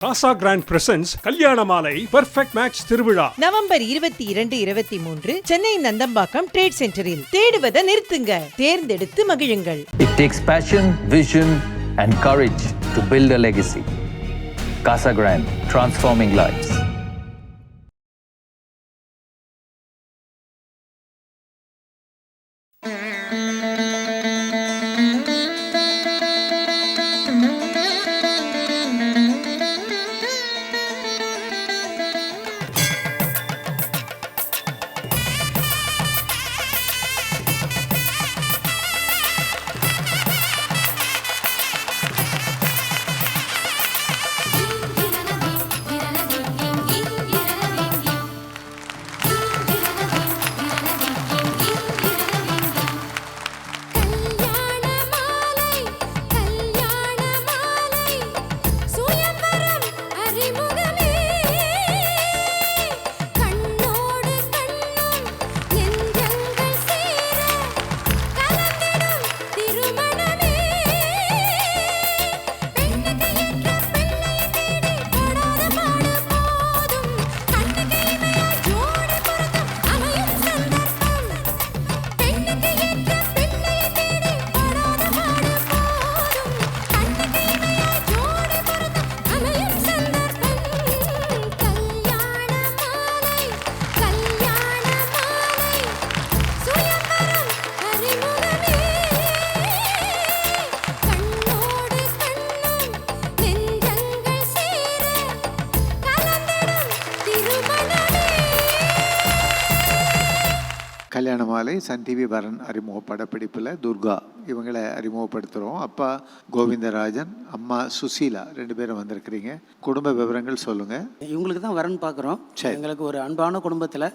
காசா grand presence கல்யாண மாலை perfect match திருவிழா நவம்பர் இருபத்தி இரண்டு இருபத்தி மூன்று சென்னை நந்தம்பாக்கம் ட்ரேட் சென்டரில் தேடுவதை நிறுத்துங்க தேர்ந்தெடுத்து மகிழுங்கள் It takes passion, vision, and courage to build a legacy. Casa Grande, transforming lives. மாலை சன் டிவி வரன் அறிமுக படப்பிடிப்பில் துர்கா இவங்களை அறிமுகப்படுத்துகிறோம் அப்பா கோவிந்தராஜன் அம்மா சுசீலா ரெண்டு பேரும் வந்திருக்கிறீங்க. குடும்ப விவரங்கள் சொல்லுங்கள் இவங்களுக்கு தான் வரன் பார்க்குறோம். சரி. எங்களுக்கு ஒரு அன்பான குடும்பத்தில்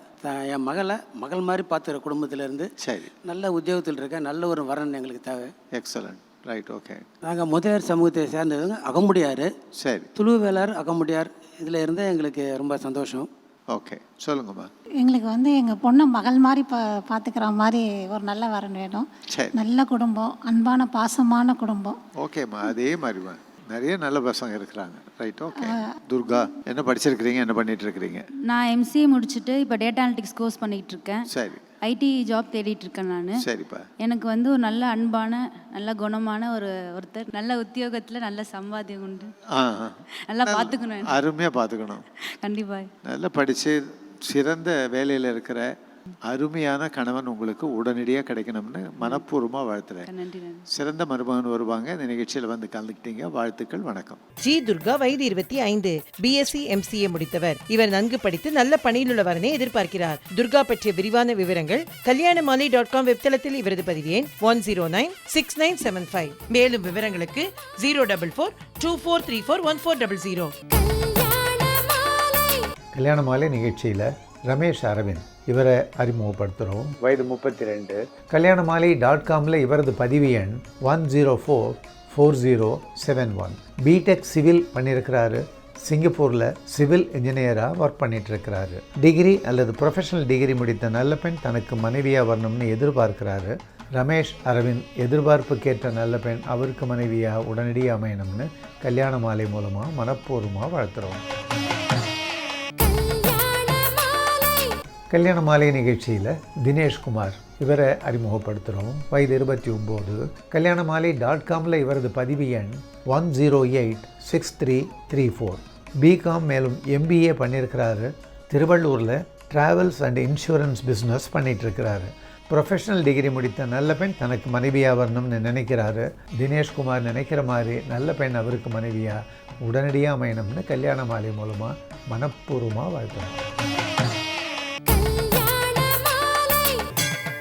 என் மகளை மகள் மாதிரி பார்த்துக்கிற குடும்பத்திலேருந்து சரி. நல்ல உத்தியோகத்தில் இருக்க நல்ல ஒரு வரன் எங்களுக்கு தேவை. எக்ஸலண்ட் ரைட் ஓகே நாங்கள் முதலியார் சமூகத்தை சேர்ந்தவங்க அகமுடியார். சரி. துளுவேலர் அகமுடியார். இதில் இருந்து எங்களுக்கு ரொம்ப சந்தோஷம். ஓகே சொல்லுங்கம்மா எங்களுக்கு வந்து எங்கள் பொண்ணை மகள் மாதிரி பா பார்த்துக்கிற மாதிரி ஒரு நல்ல வரன் வேணும். நல்ல குடும்பம் அன்பான பாசமான குடும்பம். ஓகேம்மா அதே மாதிரிம்மா நிறைய நல்ல பசங்க இருக்கிறாங்க. ரைட் ஓகே துர்கா என்ன படிச்சிருக்கிறீங்க? என்ன பண்ணிட்டு இருக்கிறீங்க நான் எம்சிஏ முடிச்சுட்டு இப்போ டேட்டா அனலிட்டிக்ஸ் கோர்ஸ் பண்ணிகிட்டு இருக்கேன் சரி. ஐடி ஜாப் தேடிட்டு இருக்கேன் நான். சரிப்பா. எனக்கு வந்து ஒரு நல்ல அன்பான நல்ல குணமான ஒரு ஒருத்தர். நல்ல உத்தியோகத்தில் நல்ல சம்பாத்தியம் உண்டு. நல்லா பார்த்துக்கணும். அருமையாக பார்த்துக்கணும் கண்டிப்பா. நல்லா படித்து சிறந்த வேலையில் இருக்கிற அருமையான கணவன் உங்களுக்கு உடனடியாக கிடைக்கணும்னு மனப்பூர்வமாக வாழ்த்துறேன். சிறந்த மருமகன் வருவாங்க. இந்த நிகழ்ச்சியில் வந்து கலந்துக்கிட்டீங்க. வாழ்த்துக்கள் வணக்கம். ஜி துர்கா வயது இருபத்தி ஐந்து. பிஎஸ்சி எம்சிஏ முடித்தவர். இவர் நன்கு படித்து நல்ல பணியிலுள்ளவரனை எதிர்பார்க்கிறார். துர்கா பற்றிய விரிவான விவரங்கள் கல்யாண மாலை டாட் காம் வெப்தளத்தில் இவரது பதிவு எண் one zero nine six nine seven five மேலும் விவரங்களுக்கு zero double four two four three four one four double zero கல்யாண மாலை கல்யாண மாலை நிகழ்ச்சியில் ரமேஷ் அரவிந்த் இவரை அறிமுகப்படுத்துகிறோம் வயது முப்பத்தி ரெண்டு கல்யாண மாலை டாட் காமில் இவரது பதிவு எண் one zero four four zero seven one BTech civil பண்ணியிருக்கிறாரு சிங்கப்பூரில் சிவில் இன்ஜினியராக ஒர்க் பண்ணிட்டு இருக்கிறாரு டிகிரி அல்லது ப்ரொஃபஷனல் டிகிரி முடித்த நல்ல பெண் தனக்கு மனைவியாக வரணும்னு எதிர்பார்க்கிறாரு. ரமேஷ் அரவிந்த் எதிர்பார்ப்புக்கேற்ற நல்ல பெண் அவருக்கு மனைவியாக உடனடியாக அமையணும்னு கல்யாண மாலை மூலமாக மனப்பூர்வமாக வாழ்த்துறோம். கல்யாண மாலை நிகழ்ச்சியில் தினேஷ்குமார் இவரை அறிமுகப்படுத்துகிறோம் வயது இருபத்தி ஒம்பது. கல்யாண மாலை டாட் காமில் இவரது பதிவு எண் one zero eight six three three four BCom மேலும் எம்பிஏ பண்ணியிருக்கிறாரு திருவள்ளூரில் ட்ராவல்ஸ் அண்ட் இன்சூரன்ஸ் பிஸ்னஸ் பண்ணிகிட்ருக்கிறாரு ப்ரொஃபஷனல் டிகிரி முடித்த நல்ல பெண் தனக்கு மனைவியாக வரணும்னு நினைக்கிறாரு. தினேஷ்குமார் நினைக்கிற மாதிரி நல்ல பெண் அவருக்கு மனைவியாக உடனடியாக அமையணும்னு கல்யாண மாலை மூலமாக மனப்பூர்வமாக வாழ்த்துறோம்.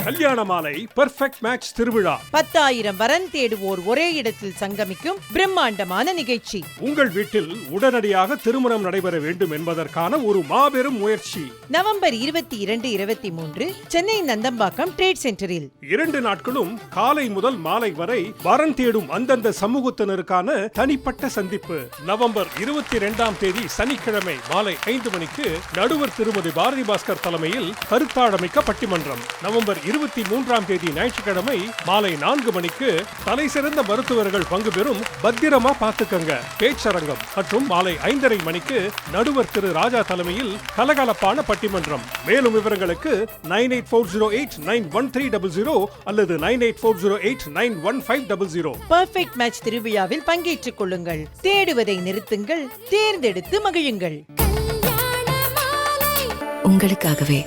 கல்யாண மாலை பெர்ஃபெக்ட் மேட்ச் திருவிழா. பத்தாயிரம் வரன் தேடுவோர் ஒரே இடத்தில் சங்கமிக்கும் பிரம்மாண்டமான நிகழ்ச்சி. உங்கள் வீட்டில் உடனடியாக திருமணம் நடைபெற வேண்டும் என்பதற்கான ஒரு மாபெரும் முயற்சி. நவம்பர் இருபத்தி இரண்டு இருபத்தி மூன்று சென்னை நந்தம்பாக்கம் ட்ரேட் சென்டரில் இரண்டு நாட்களும் காலை முதல் மாலை வரை வரன் தேடும் அந்தந்த சமூகத்தினருக்கான தனிப்பட்ட சந்திப்பு. நவம்பர் இருபத்தி இரண்டாம் தேதி சனிக்கிழமை மாலை ஐந்து மணிக்கு நடுவர் திருமதி பாரதி பாஸ்கர் தலைமையில் கருத்தாடமைக்க பட்டிமன்றம். நவம்பர் இருபத்தி மூன்றாம் தேதி ஞாயிற்றுக்கிழமை மாலை நான்கு மணிக்கு தலை சிறந்த மருத்துவர்கள் பங்கு பெறும் பத்திரமா பாத்துக்கங்க பேச்சரங்கம் மற்றும் மாலை ஐந்தரை மணிக்கு நடுவர் திரு ராஜா தலைமையில் கலகலப்பான பட்டிமன்றம். மேலும் விவரங்களுக்கு nine eight four zero eight nine one three double zero அல்லது nine eight four zero eight nine one five double zero. Perfect match திருவிழாவில் பங்கேற்றுக் கொள்ளுங்கள். தேடுவதை நிறுத்துங்கள். தேர்ந்தெடுத்து மகிழுங்கள். கல்யாண மாலை உங்களுக்காகவே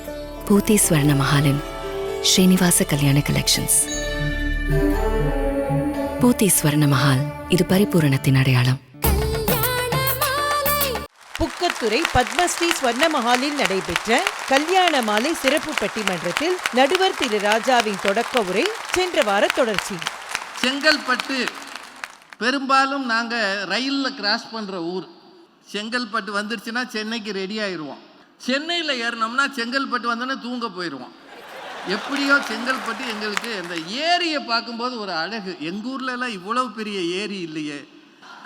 பூத்தி ஸ்வர்ண மஹாலின் ஸ்ரீனிவாச கல்யாண கலெக்ஷன்ஸ் பூத்தி ஸ்வர்ண மஹால் இது பரிபூரணத்தின் அடையாளம். கல்யாண மாலை புக்கத்துறை பத்மஸ்ரீ ஸ்வர்ண மஹாலில் நடைபெற்ற கல்யாண மாலை சிறப்பு பட்டிமன்றத்தில் நடுவர் திரு ராஜாவின் தொடக்க உரை சென்ற வார தொடர்ச்சி. செங்கல்பட்டு பெரும்பாலும் நாங்கள் ரயிலில் கிராஸ் பண்ணுற ஊர். செங்கல்பட்டு வந்துருச்சுன்னா சென்னைக்கு ரெடி ஆயிடுவோம் சென்னையில் ஏறினோம்னா செங்கல்பட்டு வந்தோன்னே தூங்க போயிடுவோம் எப்படியோ செங்கல்பட்டு எங்களுக்கு அந்த ஏரியை பார்க்கும்போது ஒரு அழகு. எங்கள் ஊர்ல எல்லாம் இவ்வளவு பெரிய ஏரி இல்லையே.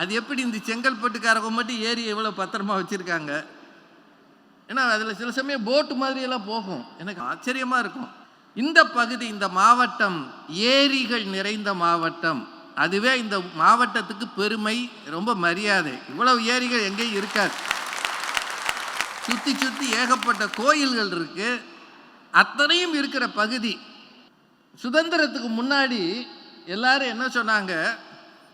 அது எப்படி இந்த செங்கல்பட்டுக்காரங்க மட்டும் ஏரி எவ்வளோ பத்திரமா வச்சுருக்காங்க? ஏன்னா அதில் சில சமயம் போட்டு மாதிரியெல்லாம் போகும். எனக்கு ஆச்சரியமாக இருக்கும். இந்த பகுதி இந்த மாவட்டம் ஏரிகள் நிறைந்த மாவட்டம். அதுவே இந்த மாவட்டத்துக்கு பெருமை ரொம்ப மரியாதை. இவ்வளவு ஏரிகள் எங்கேயும் இருக்காது. சுற்றி சுற்றி ஏகப்பட்ட கோயில்கள் இருக்குது அத்தனையும் இருக்கிற பகுதி. சுதந்திரத்துக்கு முன்னாடி எல்லாரும் என்ன சொன்னாங்க?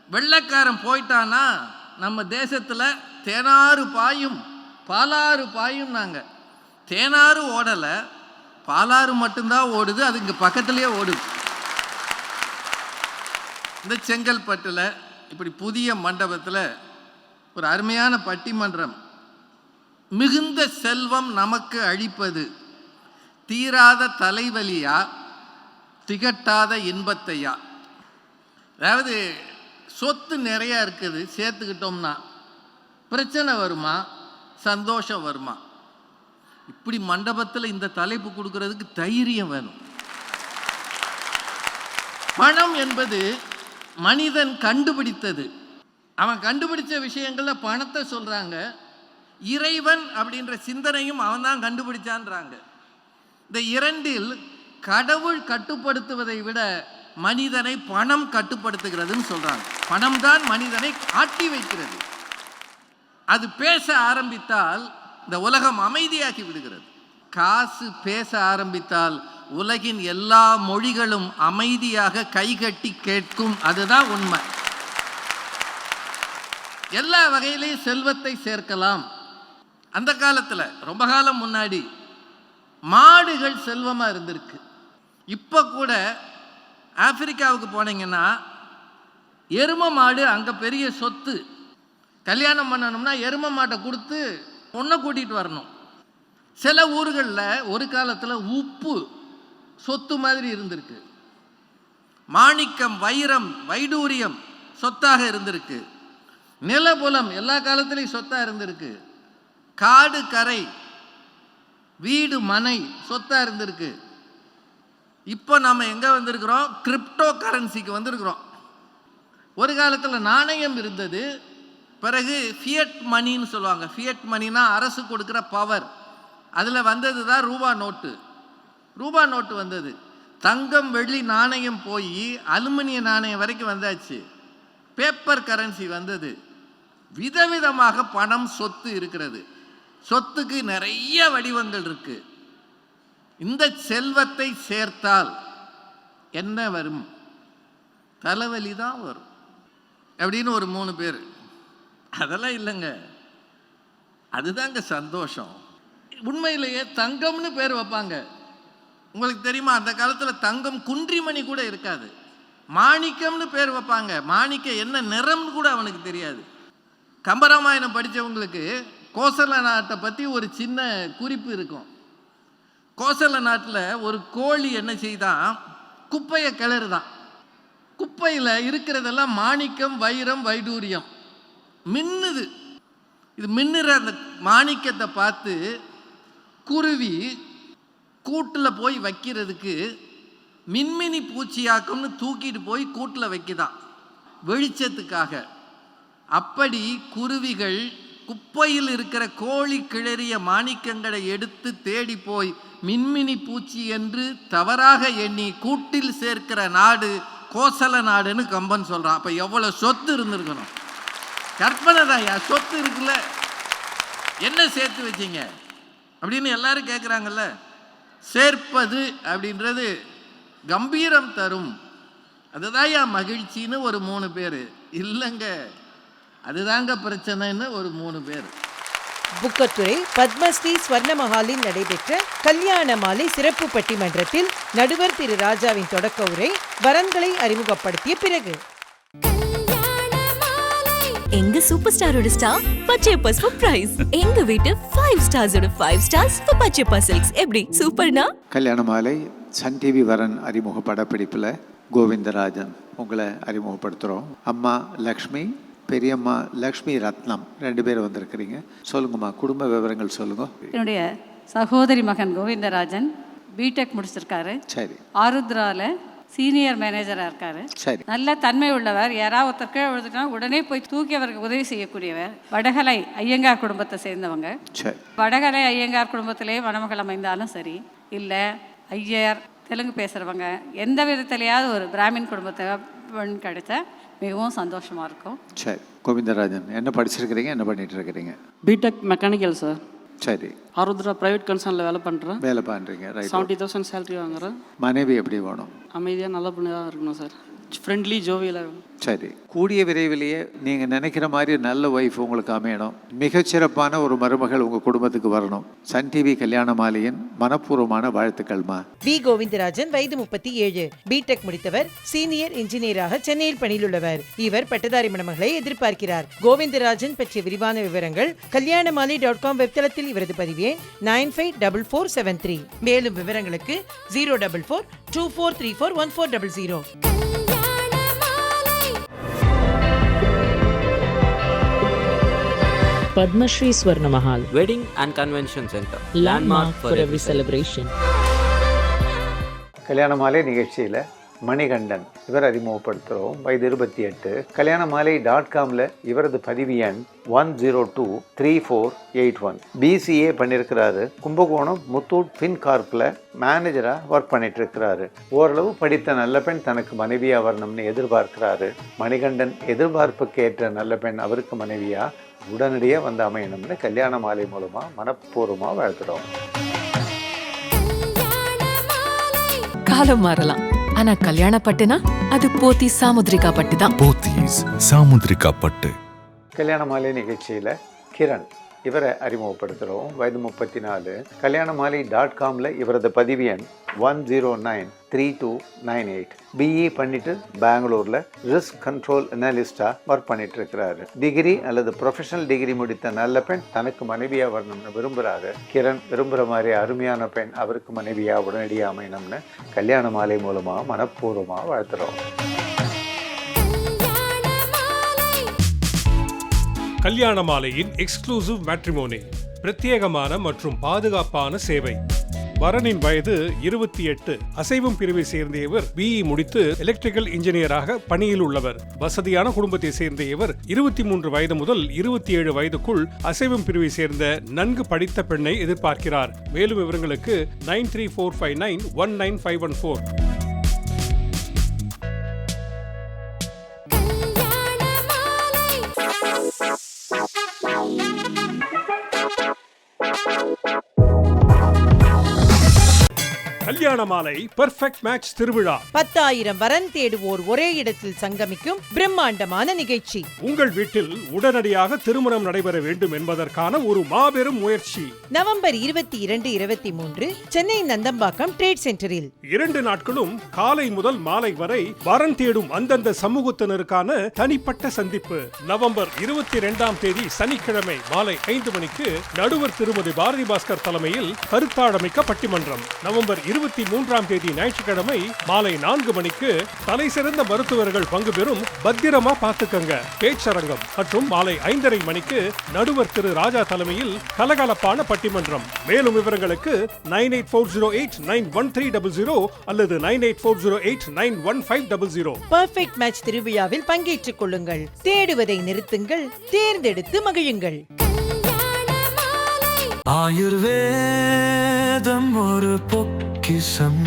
வெள்ளைக்காரன் போயிட்டானா நம்ம தேசத்தில் தேனாறு பாயும் பாலாறு பாயும் நாங்கள் தேனாறு ஓடலை பாலாறு மட்டும்தான் ஓடுது அது இங்கே பக்கத்துலேயே ஓடுது. இந்த செங்கல்பட்டில் இப்படி புதிய மண்டபத்தில் ஒரு அருமையான பட்டிமன்றம். மிகுந்த செல்வம் நமக்கு அழிப்பது தீராத தலைவலியா திகட்டாத இன்பத்தையா? அதாவது சொத்து நிறையா இருக்குது சேர்த்துக்கிட்டோம்னா பிரச்சனை வருமா சந்தோஷம் வருமா? இப்படி மண்டபத்தில் இந்த தலைப்பு கொடுக்கறதுக்கு தைரியம் வேணும். பணம் என்பது மனிதன் கண்டுபிடித்தது. அவன் கண்டுபிடிச்ச விஷயங்களில் பணத்தை சொல்கிறாங்க இறைவன் அப்படின்ற சிந்தனையும் அவன் தான் கண்டுபிடிச்சான்றாங்க. இந்த இரண்டில் கடவுள் கட்டுப்படுத்துவதை விட மனிதனை பணம் கட்டுப்படுத்துகிறதுன்னு சொல்றாங்க. பணம் தான் மனிதனை ஆட்டி வைக்கிறது. அது பேச ஆரம்பித்தால் இந்த உலகம் அமைதியாக்கி விடுகிறது. காசு பேச ஆரம்பித்தால் உலகின் எல்லா மொழிகளும் அமைதியாக கைகட்டி கேட்கும். அதுதான் உண்மை. எல்லா வகையிலையும் செல்வத்தை சேர்க்கலாம். அந்த காலத்தில் ரொம்ப காலம் முன்னாடி மாடுகள் செல்வமாக இருந்திருக்கு. இப்போ கூட ஆப்பிரிக்காவுக்கு போனீங்கன்னா எரும மாடு அங்கே பெரிய சொத்து. கல்யாணம் பண்ணணும்னா எரும மாட்டை கொடுத்து பொண்ணை கூட்டிகிட்டு வரணும். சில ஊர்களில் ஒரு காலத்தில் உப்பு சொத்து மாதிரி இருந்திருக்கு. மாணிக்கம் வைரம் வைடூரியம் சொத்தாக இருந்திருக்கு. நிலபுலம் எல்லா காலத்துலேயும் சொத்தாக இருந்திருக்கு. காடு கரை வீடு மனை சொத்தாக இருந்திருக்கு. இப்போ நம்ம எங்கே வந்திருக்கிறோம்? கிரிப்டோ கரன்சிக்கு வந்திருக்கிறோம். ஒரு காலத்தில் நாணயம் இருந்தது. பிறகு ஃபியட் மணின்னு சொல்லுவாங்க. ஃபியட் மணினா அரசு கொடுக்குற பவர் அதில் வந்தது தான் ரூபா நோட்டு. ரூபா நோட்டு வந்தது. தங்கம் வெள்ளி நாணயம் போய் அலுமினிய நாணயம் வரைக்கும் வந்தாச்சு. பேப்பர் கரன்சி வந்தது. விதவிதமாக பணம் சொத்து இருக்கிறது. சொத்துக்கு நிறைய வடிவங்கள் இருக்கு. இந்த செல்வத்தை சேர்த்தால் என்ன வரும்? தலைவலி தான் வரும். அப்படின்னு ஒரு மூணு பேர். அதெல்லாம் இல்லைங்க. அதுதாங்க சந்தோஷம். உண்மையிலேயே தங்கம்னு பேர் வைப்பாங்க. உங்களுக்கு தெரியுமா? அந்த காலத்தில் தங்கம் குன்றிமணி கூட இருக்காது. மாணிக்கம்னு பேர் வைப்பாங்க. மாணிக்கம் என்ன நிறம்னு கூட அவனுக்கு தெரியாது. கம்பராமாயணம் படித்தவங்களுக்கு கோசல நாட்டை பற்றி ஒரு சின்ன குறிப்பு இருக்கும். கோசல நாட்டில் ஒரு கோழி என்ன செய்தான் குப்பையை கிளறுதான் குப்பையில் இருக்கிறதெல்லாம் மாணிக்கம் வைரம் வைடூரியம். மின்னுது. இது மின்னுற அந்த மாணிக்கத்தை பார்த்து குருவி கூட்டில் போய் வைக்கிறதுக்கு மின்மினி பூச்சியாக்கம்னு தூக்கிட்டு போய் கூட்டில் வைக்குதான் வெளிச்சத்துக்காக. அப்படி குருவிகள் குப்பையில் இருக்கிற கோழி கிளறிய மாணிக்கங்களை எடுத்து தேடி போய் மின்மினி பூச்சி என்று தவறாக எண்ணி கூட்டில் சேர்க்கிற நாடு கோசல நாடுன்னு கம்பன் சொல்கிறான் அப்போ எவ்வளோ சொத்து இருந்திருக்கணும்? கற்பனை தான்யா சொத்து இருக்குல்ல. என்ன சேர்த்து வச்சீங்க? அப்படின்னு எல்லாரும் கேட்குறாங்கல்ல சேர்ப்பது அப்படின்றது கம்பீரம் தரும். அதுதான் மகிழ்ச்சின்னு ஒரு மூணு பேர். இல்லைங்க. அதுதாங்க பிரச்சனைன்னு ஒரு மூணு பேர். புக்கத்துறை பத்மஸ்ரீ ஸ்வர்ணமஹாலில் நடைபெற்ற கல்யாண மாலை சிறப்பு பட்டிமன்றத்தில் நடுவர் திரு ராஜாவின் தொடக்க உரை வரன்களை அறிமுகப்படுத்திய பிறகு. கல்யாண மாலை எங்க சூப்பர் ஸ்டாரோட ஸ்டார் பச்சையப்பா ஃபார் பிரைஸ் எங்க வீட்டு five ஸ்டார்ஸோட five stars for Pachaiyappa silks எப்படி? சூப்பர்னா? கல்யாண மாலை சன் டிவி வரன் அறிமுக படப்பிடிப்பில் கோவிந்தராஜன் உங்களை அறிமுகப்படுத்துகிறோம் அம்மா லக்ஷ்மி பெரியம்மா லக்ஷ்மி ரத்னம் ரெண்டு பேரும் வந்திருக்கிறீங்க. சொல்லுங்கம்மா குடும்ப விவரங்கள் சொல்லுங்க. என்னுடைய சகோதரி மகன் கோவிந்தராஜன் பிடெக் முடிச்சிருக்காரு. சரி. ஆருத்ரால சீனியர் மேனேஜராக இருக்காரு. சரி. நல்ல தன்மை உள்ளவர். யாராவது ஒருத்தர் கீழே விழுந்துட்டா உடனே போய் தூக்கி அவருக்கு உதவி செய்யக்கூடியவர். வடகலை ஐயங்கார் குடும்பத்தை சேர்ந்தவங்க. சரி. வடகலை ஐயங்கார் குடும்பத்திலே மணமகள் அமைந்தாலும் சரி இல்லை ஐயர் தெலுங்கு பேசுகிறவங்க எந்த விதத்திலையாவது ஒரு பிராமின் குடும்பத்தை பெண் கிடைத்த மிகவும் சந்தோஷமாக இருக்கும். சரி கோவிந்தராஜன் என்ன படிச்சிருக்கிறீங்க என்ன பண்ணிட்டு இருக்கிறீங்க பிடெக் மெக்கானிக்கல் சார். சரி ஆருத்ரா ப்ரைவேட் கன்சர்னில் வேலை பண்ணுறேன் வேலை பண்ணுறீங்க ரைட் செவன்ட்டி தௌசண்ட் சேலரி வாங்குறேன். மனைவி எப்படி வேணும்? அமைதியாக நல்ல பொண்ணாக இருக்கணும் சார் ஃப்ரெண்ட்லி ஜோவியலாக சரி கூடிய விரைவிலேயே நீங்கள் நினைக்கிற மாதிரி நல்ல ஒய்ஃப் உங்களுக்கு அமையணும். மிகச்சிறப்பான ஒரு மருமகள் உங்கள் குடும்பத்துக்கு வரணும். சன் டிவி கல்யாண மாலையின் மனப்பூர்வமான வாழ்த்துக்கள்மா வி. கோவிந்தராஜன் வயது முப்பத்தி ஏழு. பிடெக் முடித்தவர் சீனியர் இன்ஜினியராக சென்னையில் பணியிலுள்ளவர். இவர் பட்டதாரி மணமகளை எதிர்பார்க்கிறார். கோவிந்தராஜன் பற்றிய விரிவான விவரங்கள் கல்யாணமாலை டாட் காம் வெப்தளத்தில் இவரது பதிவே nine five double four seven three. மேலும் விவரங்களுக்கு zero double four two four three four one four double zero. Padmashri Swarna Mahal, wedding and convention centre landmark for every celebration. கல்யாண மாலை நிகழ்ச்சியில் மணிகண்டன் இவர் அறிமுகப்படுத்துகிறோம் வயது இருபத்தி எட்டு. கல்யாண மாலை டாட் காமில் இவரது பதிவு எண் one zero two three four eight one BCA பண்ணியிருக்கிறாரு கும்பகோணம் முத்தூட் ஃபின் கார்ப்பில் மேனேஜராக ஒர்க் பண்ணிட்டு இருக்கிறாரு ஓரளவு படித்த நல்ல பெண் தனக்கு மனைவியாக வரணும்னு எதிர்பார்க்கிறாரு. மணிகண்டன் எதிர்பார்ப்புக்கு ஏற்ற நல்ல பெண் அவருக்கு மனைவியாக உடனடியாக வந்து அமையணும்னு கல்யாண மாலை மூலமாக மனப்பூர்வமாக வாழ்த்துறோம். காலம் மாறலாம். ஆனா கல்யாண பட்டுனா அது போத்தி சாமுத்ரிகா பட்டு தான். போத்தீஸ் சாமுத்ரிகா பட்டு. கல்யாண மாலை நிகழ்ச்சியில் கிரண். இவரை அறிமுகப்படுத்துகிறோம் வயது முப்பத்தி நாலு கல்யாண மாலை டாட் காமில் இவரது பதிவு எண் one zero nine three two nine eight BE பண்ணிட்டு பெங்களூரில் ரிஸ்க் கண்ட்ரோல் அனாலிஸ்டாக ஒர்க் பண்ணிட்டு இருக்கிறாரு டிகிரி அல்லது ப்ரொஃபஷனல் டிகிரி முடித்த நல்ல பெண் தனக்கு மனைவியாக வரணும்னு விரும்புகிறாரு கிரண் விரும்புகிற மாதிரி அருமையான பெண் அவருக்கு மனைவியாக உடனடியாக அமையணும்னு கல்யாண மாலை மூலமாக மனப்பூர்வமாக வாழ்த்துறோம். கல்யாண மாலையின் எக்ஸ்க்ளூசிவ் மேட்ரிமோனி பிரத்யேகமான மற்றும் பாதுகாப்பான சேவை. வரனின் வயது இருபத்தி எட்டு. அசைவம் பிரிவை சேர்ந்த இவர் பிஇ முடித்து எலக்ட்ரிக்கல் இன்ஜினியராக பணியில் உள்ளவர். வசதியான குடும்பத்தை சேர்ந்த இவர் இருபத்தி மூன்று வயது முதல் இருபத்தி ஏழு வயதுக்குள் அசைவம் பிரிவை சேர்ந்த நன்கு படித்த பெண்ணை எதிர்பார்க்கிறார். மேலும் விவரங்களுக்கு nine three four five nine one nine five one four. Thank you. கல்யாண மாலை பெர்ஃபெக்ட் மேட்ச் திருவிழா. பத்தாயிரம் வரன் தேடுவோர் ஒரே இடத்தில் சங்கமிக்கும் பிரம்மாண்டமான நிகழ்ச்சி. உங்கள் வீட்டில் உடனடியாக திருமணம் நடைபெற வேண்டும் என்பதற்கான ஒரு மாபெரும் முயற்சி. நவம்பர் இருபத்தி இரண்டு இருபத்தி மூன்று சென்னை நந்தம்பாக்கம் ட்ரேட் சென்டரில் இரண்டு நாட்களும் காலை முதல் மாலை வரை வரன் தேடும் அந்தந்த சமூகத்தினருக்கான தனிப்பட்ட சந்திப்பு. நவம்பர் இருபத்தி இரண்டாம் தேதி சனிக்கிழமை மாலை ஐந்து மணிக்கு நடுவர் திருமதி பாரதி பாஸ்கர் தலைமையில் கருத்தாடமிக்க பட்டிமன்றம். நவம்பர் இருபத்தி மூன்றாம் தேதி ஞாயிற்றுக்கிழமை மாலை நான்கு மணிக்கு தலை சிறந்த மருத்துவர்கள் பங்கு பெறும் பத்திரமா பாத்துக்கங்க பேச்சரங்கம் மற்றும் மாலை ஐந்தரை மணிக்கு நடுவர் திரு ராஜா தலைமையில் கலகலப்பான பட்டிமன்றம். மேலும் விவரங்களுக்கு nine eight four zero eight nine one three double zero அல்லது nine eight four zero eight nine one five double zero. Perfect match திருவிழாவில் பங்கேற்றுக் கொள்ளுங்கள். தேடுவதை நிறுத்துங்கள். தேர்ந்தெடுத்து மகிழுங்கள். கல்யாண மாலை. ஆயுர்வேத பொக்கிஷம்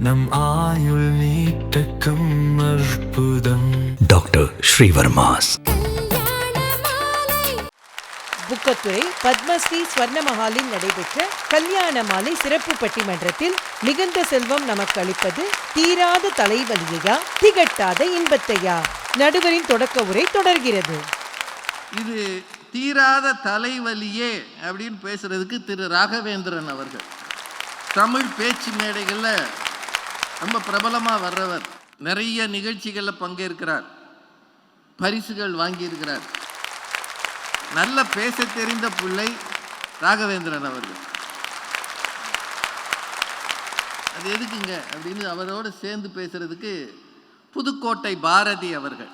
நம் ஆயுள் நீட்டக்கும் அற்புதம் டாக்டர் ஸ்ரீவர்மாஸ். புக்கத்துறை பத்மஸ்ரீ ஸ்வர்ணமஹாலில் நடைபெற்ற கல்யாண மாலை சிறப்பு பட்டிமன்றத்தில் மிகுந்த செல்வம் நமக்கு அளிப்பது தீராத தலைவலியையா திகட்டாத இன்பத்தையா? நடுவரின் தொடக்க உரை தொடர்கிறது. இது தீராத தலைவலியே அப்படின்னு பேசுறதுக்கு திரு ராகவேந்திரன் அவர்கள். தமிழ் பேச்சு மேடைகளில் ரொம்ப பிரபலமாக வர்றவர். நிறைய நிகழ்ச்சிகளில் பங்கேற்கிறார். பரிசுகள் வாங்கியிருக்கிறார். நல்ல பேச தெரிந்த பிள்ளை ராகவேந்திரன் அவர்கள். அது எதுக்குங்க? அப்படின்னு அவரோடு சேர்ந்து பேசுறதுக்கு புதுக்கோட்டை பாரதி அவர்கள்.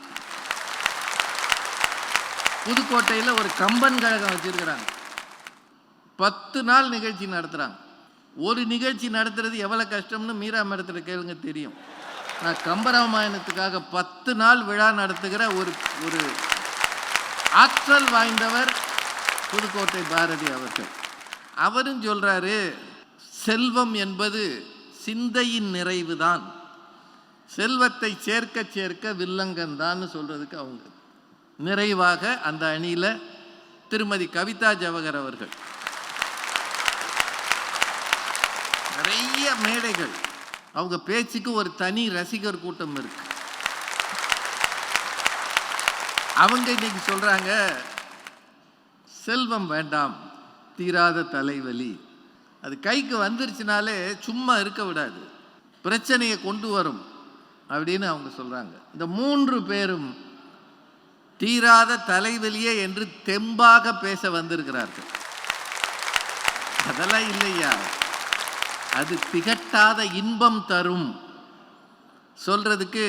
புதுக்கோட்டையில் ஒரு கம்பன் கழகம் வச்சிருக்கிறாங்க. பத்து நாள் நிகழ்ச்சி நடத்துகிறாங்க ஒரு நிகழ்ச்சி நடத்துறது எவ்வளோ கஷ்டம்னு மீரா மரத்தில் கேளுங்க தெரியும். நான் கம்பராமாயணத்துக்காக பத்து நாள் விழா நடத்துகிற ஒரு ஒரு ஆற்றல் வாய்ந்தவர் புதுக்கோட்டை பாரதி அவர்கள். அவரும் சொல்கிறாரு செல்வம் என்பது சிந்தையின் நிறைவு தான் செல்வத்தை சேர்க்க சேர்க்க வில்லங்கன்தான்னு சொல்கிறதுக்கு அவங்க. நிறைவாக அந்த அணியில் திருமதி கவிதா ஜவகர் அவர்கள். நிறைய மேடைகள். அவங்க பேச்சுக்கு ஒரு தனி ரசிகர் கூட்டம் இருக்கு. அவங்க இன்னைக்கு சொல்றாங்க செல்வம் வேண்டாம் தீராத தலைவலி. அது கைக்கு வந்துருச்சுனாலே சும்மா இருக்க விடாது. பிரச்சனையை கொண்டு வரும் அப்படின்னு அவங்க சொல்றாங்க. இந்த மூன்று பேரும் தீராத தலைவலியே என்று தெம்பாக பேச வந்திருக்கிறார்கள். அதெல்லாம் இல்லையா? அது திகட்டாத இன்பம் தரும். சொல்றதுக்கு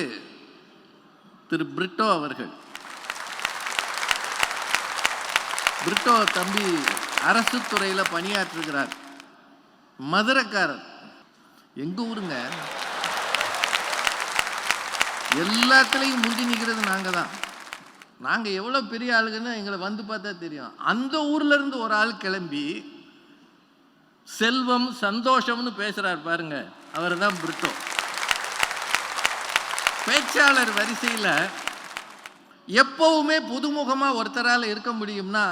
திரு பிரிட்டோ அவர்கள். பிரிட்டோ தம்பி அரசு துறையில் பணியாற்றுகிறார் மதுரைக்காரர். எங்க ஊருங்க? எல்லாத்துலேயும் முந்தி நிற்கிறது நாங்கள் தான். நாங்கள் எவ்வளோ பெரிய ஆளுங்கன்னு எங்களை வந்து பார்த்தா தெரியும். அந்த ஊர்லேருந்து ஒரு ஆள் கிளம்பி செல்வம் சந்தோஷம்னு பேசுறார் பாருங்க. அவர் தான் பிரிட்டோ பேச்சாளர் வரிசையில் எப்பவுமே புதுமுகமாக ஒருத்தரால் இருக்க முடியும்னா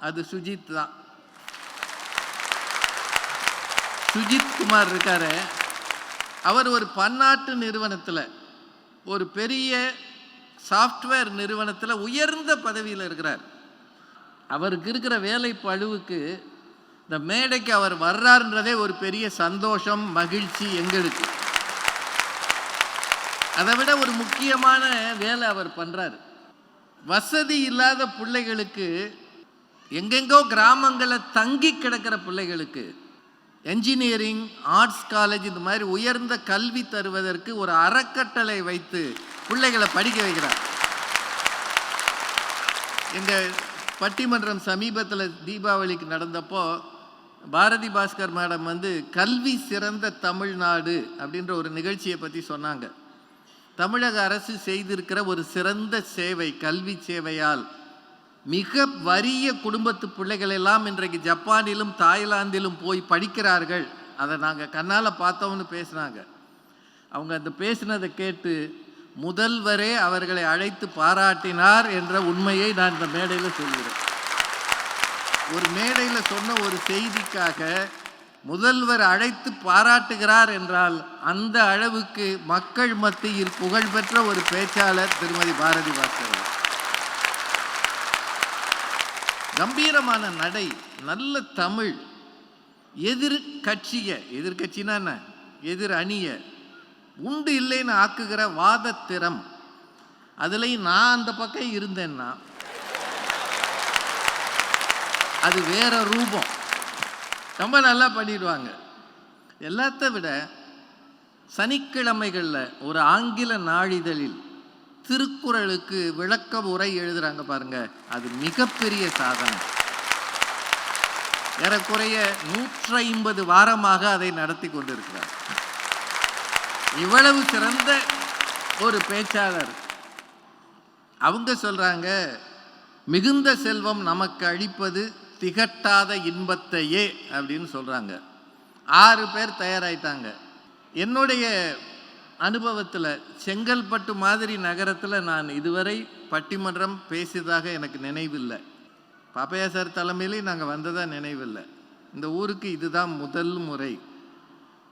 அது சுஜித் தான். சுஜித் குமார் இருக்காரு. அவர் ஒரு பன்னாட்டு நிறுவனத்தில் ஒரு பெரிய சாஃப்ட்வேர் நிறுவனத்தில் உயர்ந்த பதவியில் இருக்கிறார். அவருக்கு இருக்கிற வேலை பழுவுக்கு இந்த மேடைக்கு அவர் வர்றாருன்றதே ஒரு பெரிய சந்தோஷம் மகிழ்ச்சி எங்களுக்கு. அதை விட ஒரு முக்கியமான வேலை அவர் பண்ணுறாரு வசதி இல்லாத பிள்ளைகளுக்கு எங்கெங்கோ கிராமங்களில் தங்கி கிடக்கிற பிள்ளைகளுக்கு என்ஜினியரிங் ஆர்ட்ஸ் காலேஜ் இந்த மாதிரி உயர்ந்த கல்வி தருவதற்கு ஒரு அறக்கட்டளை வைத்து பிள்ளைகளை படிக்க வைக்கிறார். எங்கள் பட்டிமன்றம் சமீபத்தில் தீபாவளிக்கு நடந்தப்போ பாரதி பாஸ்கர் மேடம் வந்து கல்வி சிறந்த தமிழ்நாடு அப்படின்ற ஒரு நிகழ்ச்சியை பற்றி சொன்னாங்க. தமிழக அரசு செய்திருக்கிற ஒரு சிறந்த சேவை கல்வி சேவையால் மிக வறிய குடும்பத்து பிள்ளைகள் எல்லாம் இன்றைக்கு ஜப்பானிலும் தாய்லாந்திலும் போய் படிக்கிறார்கள். அதை நாங்கள் கண்ணால் பார்த்தோம்னு பேசுனாங்க அவங்க அந்த பேசினதை கேட்டு முதல்வரே அவர்களை அழைத்து பாராட்டினார் என்ற உண்மையை நான் இந்த மேடையில் சொல்கிறேன். ஒரு மேடையில் சொன்ன ஒரு செய்திக்காக முதல்வர் அழைத்து பாராட்டுகிறார் என்றால் அந்த அளவுக்கு மக்கள் மத்தியில் புகழ்பெற்ற ஒரு பேச்சாளர் திருமதி பாரதி பாஸ்கர் கம்பீரமான நடை நல்ல தமிழ் எதிர் கட்சிய எதிர்கட்சினா என்ன? எதிர் அணிய. உண்டு இல்லைன்னு ஆக்குகிற வாதத்திறம். அதுலேயும் நான் அந்த பக்கம் இருந்தேன்னா அது வேற ரூபம். ரொம்ப நல்லா பண்ணிடுவாங்க. எல்லாத்த விட சனிக்கிழமைகளில் ஒரு ஆங்கில நாளிதழில் திருக்குறளுக்கு விளக்க உரை எழுதுறாங்க பாருங்க. அது மிகப்பெரிய சாதனை. ஏறக்குறைய நூற்றி ஐம்பது வாரமாக அதை நடத்தி கொண்டிருக்கிறார். இவ்வளவு சிறந்த ஒரு பேச்சாளர். அவங்க சொல்றாங்க மிகுந்த செல்வம் நமக்கு அளிப்பது திகட்டாத இன்பத்தையே அப்படின்னு சொல்கிறாங்க ஆறு பேர் தயாராயிட்டாங்க. என்னுடைய அனுபவத்தில் செங்கல்பட்டு மாதிரி நகரத்தில் நான் இதுவரை பட்டிமன்றம் பேசியதாக எனக்கு நினைவில்லை. பாப்பையா சார் தலைமையிலே நாங்கள் வந்ததாக நினைவில்லை. இந்த ஊருக்கு இதுதான் முதல் முறை.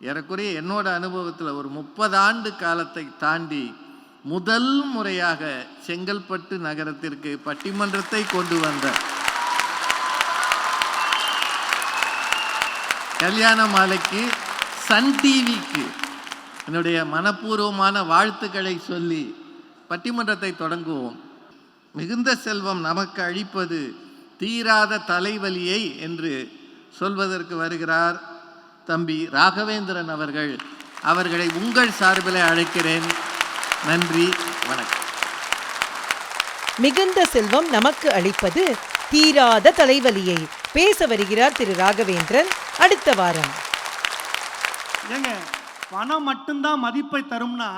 ஏறக்குறைய என்னோட அனுபவத்தில் ஒரு முப்பது ஆண்டு காலத்தை தாண்டி முதல் முறையாக செங்கல்பட்டு நகரத்திற்கு பட்டிமன்றத்தை கொண்டு வந்த கல்யாண மாலைக்கு சன் டிவிக்கு என்னுடைய மனப்பூர்வமான வாழ்த்துக்களை சொல்லி பட்டிமன்றத்தை தொடங்குவோம். மிகுந்த செல்வம் நமக்கு அழிப்பது தீராத தலைவலியை என்று சொல்வதற்கு வருகிறார் தம்பி ராகவேந்திரன் அவர்கள். அவர்களை உங்கள் சார்பில் அழைக்கிறேன். நன்றி வணக்கம். மிகுந்த செல்வம் நமக்கு அளிப்பது தீராத தலைவலியை பேச வருகிறார் திரு ராகவேந்திரன். அடுத்த வாரம். ஏங்க பணம் மட்டும்தான் மதிப்பை தரும்னா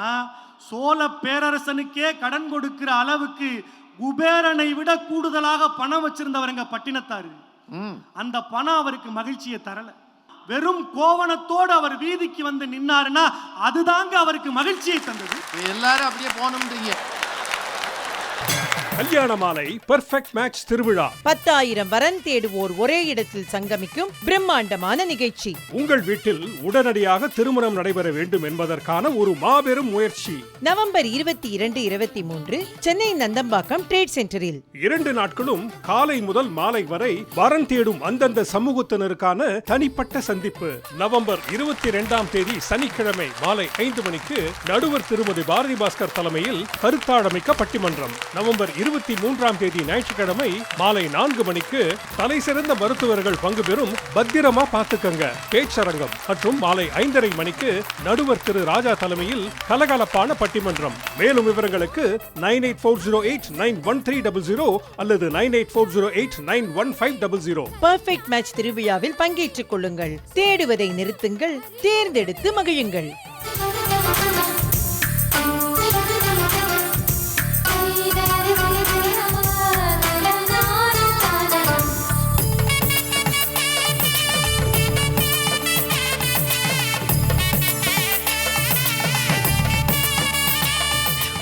சோழ பேரரசனுக்கே கடன் கொடுக்கிற அளவுக்கு குபேரனை விட கூடுதலாக பணம் வச்சிருந்தவருங்க பட்டினத்தாரு. ம். அந்த பணம் அவருக்கு மகிழ்ச்சியை தரல. வெறும் கோவணத்தோடு அவர் வீதிக்கு வந்து நின்னாருன்னா அதுதாங்க அவருக்கு மகிழ்ச்சியை தந்தது. எல்லாரும் அப்படியே போகணுன்றீங்க கல்யாண மாலை பெர்ஃபெக்ட் மேட்ச் திருவிழா. பத்தாயிரம் வரன் தேடுவோர் ஒரே இடத்தில் சங்கமிக்கும் பிரம்மாண்டமான நிகழ்ச்சி. உங்கள் வீட்டில் உடனடியாக திருமணம் நடைபெற வேண்டும் என்பதற்கான ஒரு மாபெரும் முயற்சி. நவம்பர் இருபத்தி இரண்டு இருபத்தி மூன்று சென்னை நந்தம்பாக்கம் ட்ரேட் சென்டரில் இரண்டு நாட்களும் காலை முதல் மாலை வரை வரன் தேடும் அந்தந்த சமூகத்தினருக்கான தனிப்பட்ட சந்திப்பு. நவம்பர் இருபத்தி இரண்டாம் தேதி சனிக்கிழமை மாலை ஐந்து மணிக்கு நடுவர் திருமதி பாரதி பாஸ்கர் தலைமையில் கருத்தாழமிக்க பட்டிமன்றம். நவம்பர் இருபத்தி மூன்றாம் தேதி ஞாயிற்றுக்கிழமை மாலை நான்கு மணிக்கு தலை சிறந்த மருத்துவர்கள் பங்கு பெறும் பத்திரமா பாத்துக்கங்க பேச்சரங்கம் மற்றும் மாலை ஐந்தரை மணிக்கு நடுவர் திரு ராஜா தலைமையில் கலகலப்பான பட்டிமன்றம். மேலும் விவரங்களுக்கு nine eight four zero eight nine one three double zero அல்லது nine eight four zero eight nine one five double zero. Perfect match திருவிழாவில் பங்கேற்றுக் கொள்ளுங்கள். தேடுவதை நிறுத்துங்கள். தேர்ந்தெடுத்து மகிழுங்கள்.